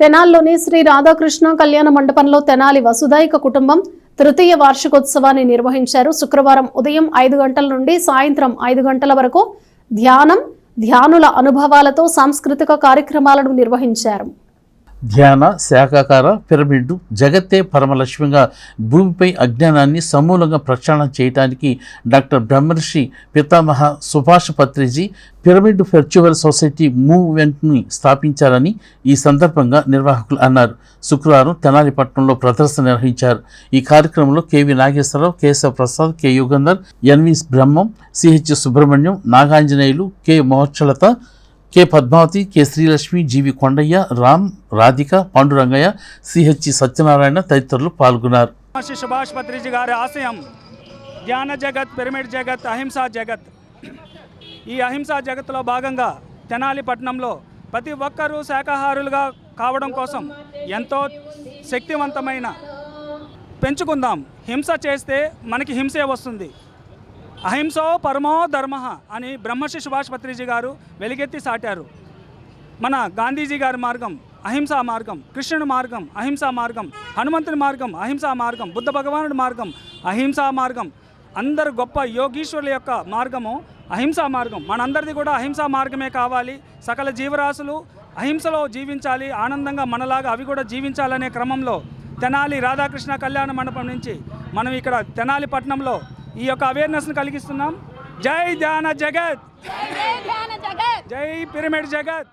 తెనాల్లోని శ్రీ రాధాకృష్ణ కళ్యాణ మండపంలో తెనాలి వసుదైక కుటుంబం తృతీయ వార్షికోత్సవాన్ని నిర్వహించారు. శుక్రవారం ఉదయం ఐదు గంటల నుండి సాయంత్రం ఐదు గంటల వరకు ధ్యానం ధ్యానుల అనుభవాలతో సాంస్కృతిక కార్యక్రమాలను నిర్వహించారు. ధ్యాన శాఖాకార పిరమిడ్ జగత్తే పరమలక్ష్మిగా భూమిపై అజ్ఞానాన్ని సమూలంగా ప్రక్షాళన చేయడానికి doctor Brahmarshi Pitamaha Subhash Patriji pyramid spiritual society మూవ్మెంట్ని స్థాపించారని ఈ సందర్భంగా నిర్వాహకులు అన్నారు. శుక్రవారం తెనాలిపట్నంలో ప్రదర్శన నిర్వహించారు. ఈ కార్యక్రమంలో KV Nageswararao Keshava Prasad K Yugandhar NV Brahmam CH Subrahmanyam Naganjaneyulu K Mokshalatha K Padmavathi K Srilakshmi GV Kondaiah Ram Radhika Pandurangaiah CH Satyanarayana తదితరులు పాల్గొన్నారు. శ్రీ సుభాష్ పత్రిజీ గారి ఆశయం జ్ఞాన జగత్ పిరమిడ్ జగత్ అహింసా జగత్. ఈ అహింసా జగత్లో భాగంగా తెనాలి పట్టణంలో ప్రతి ఒక్కరూ శాకాహారులుగా కావడం కోసం ఎంతో శక్తివంతమైన పెంచుకుందాం. హింస చేస్తే మనకి హింసే వస్తుంది. అహింసో పరమో ధర్మ అని బ్రహ్మశ్రీ సుభాష్ పత్రిజీ గారు వెలుగెత్తి సాటారు. మన గాంధీజీ గారి మార్గం అహింసా మార్గం కృష్ణుడి మార్గం అహింసా మార్గం హనుమంతుని మార్గం అహింసా మార్గం బుద్ధ భగవానుడి మార్గం అహింసా మార్గం. అందరు గొప్ప యోగీశ్వరుల యొక్క మార్గము అహింసా మార్గం. మనందరిది కూడా అహింసా మార్గమే కావాలి. సకల జీవరాశులు అహింసలో జీవించాలి ఆనందంగా మనలాగా అవి కూడా జీవించాలనే క్రమంలో తెనాలి రాధాకృష్ణ కళ్యాణ మండపం నుంచి మనం ఇక్కడ తెనాలి పట్టణంలో ఈ యొక్క అవేర్నెస్ని కలిగిస్తున్నాం. జై ధ్యాన జగత్. జై ధ్యాన జగత్. జై పిరమిడ్ జగత్.